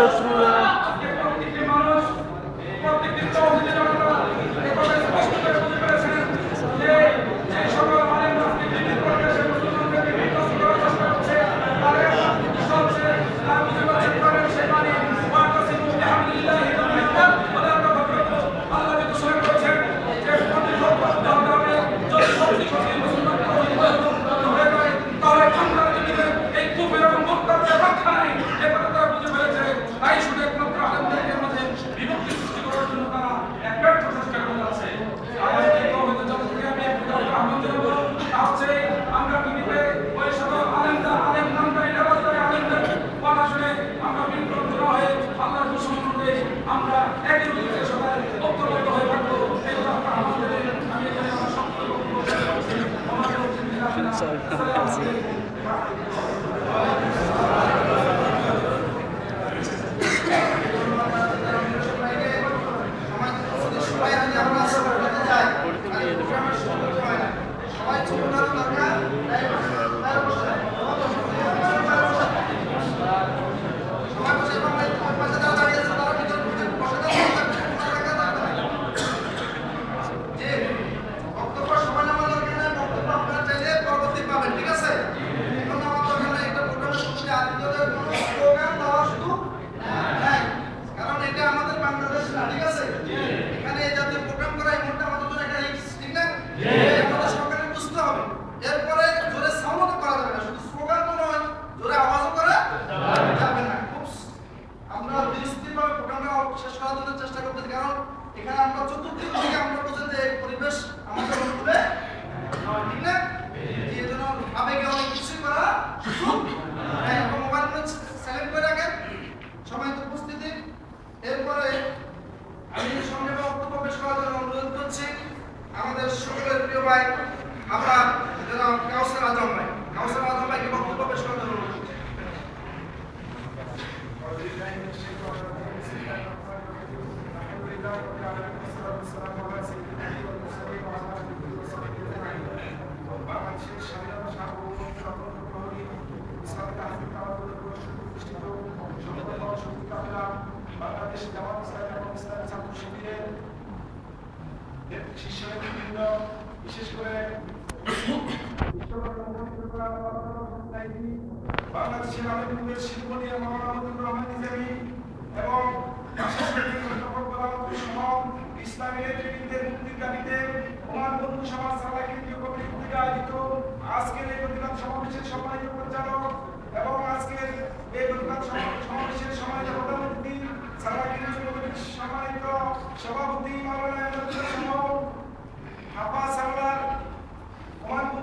so through the আমরা বিক্রম হয়ে আল্লাহ দুশ্মনকে আমরা একই বিরুদ্ধে সবাই ঐক্যবদ্ধ হয়ে থাকব আমি এখানে আমার সম্পর্ক আমার বিশেষ করে শিল্পী মাওলানা আব্দুর রহমান নিজামী এবং ইসলামী নেতৃবৃন্দের মুক্তির দাবিতে বন্ধু সমাজ সালা কেন্দ্রীয় কমিটি কর্তৃক আয়োজিত আজকের এই প্রতিবাদ সমাবেশের সম্মানিত পরিচালক এবং আজকের এই প্রতিবাদ সম- সমাবেশের সম্মানিত প্রধান অতিথি সারা কেন্দ্রীয় কমিটির সম্মানিত সভাপতি মাওলানা আহমদ সহ হাফা সামলার ওমান বন্ধু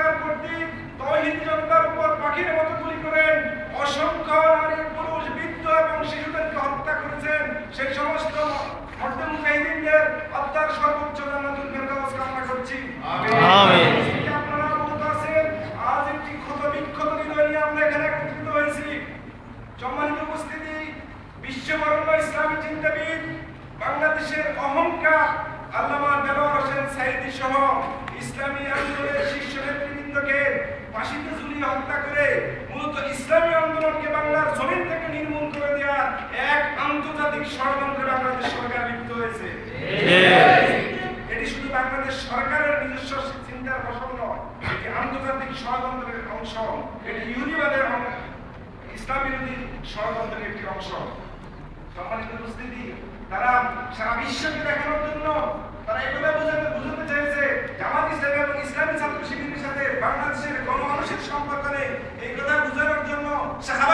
সরকার কর্তৃক তৌহিদ জনতার উপর পাখির মতো গুলি করেন। অসংখ্য নারী পুরুষ বৃদ্ধ এবং শিশুদেরকে হত্যা করেছেন। সেই সমস্ত মুজাহিদিনদের আত্মার সর্বোচ্চ জান্নাতুল ফেরদাউস কামনা করছি। আমিন। আপনারা অবগত আছেন। আজ একটি ক্ষত বিক্ষত হৃদয় নিয়ে আমরা এখানে একত্রিত হয়েছি। সম্মানিত উপস্থিতি বিশ্ববরণ্য ইসলামী চিন্তাবিদ বাংলাদেশের অহংকার আল্লামা দেলোয়ার হোসেন সাইদি সহ ইসলামী আন্দোলনের শীর্ষ নেতৃবৃন্দকে ফাঁসিতে ঝুলিয়ে হত্যা করে মূলত ইসলামী আন্দোলনকে বাংলার জমিন থেকে নির্মূল করে দেওয়ার এক আন্তর্জাতিক ষড়যন্ত্রে বাংলাদেশ সরকার লিপ্ত হয়েছে। এটি শুধু বাংলাদেশ সরকারের নিজস্ব চিন্তার ফসল নয় এটি আন্তর্জাতিক ষড়যন্ত্রের অংশ। এটি ইউনিবাদের ইসলাম বিরোধী ষড়যন্ত্রের একটি অংশ। সম্মানিত উপস্থিতি তারা সারা বিশ্বকে দেখানোর বাংলাদেশের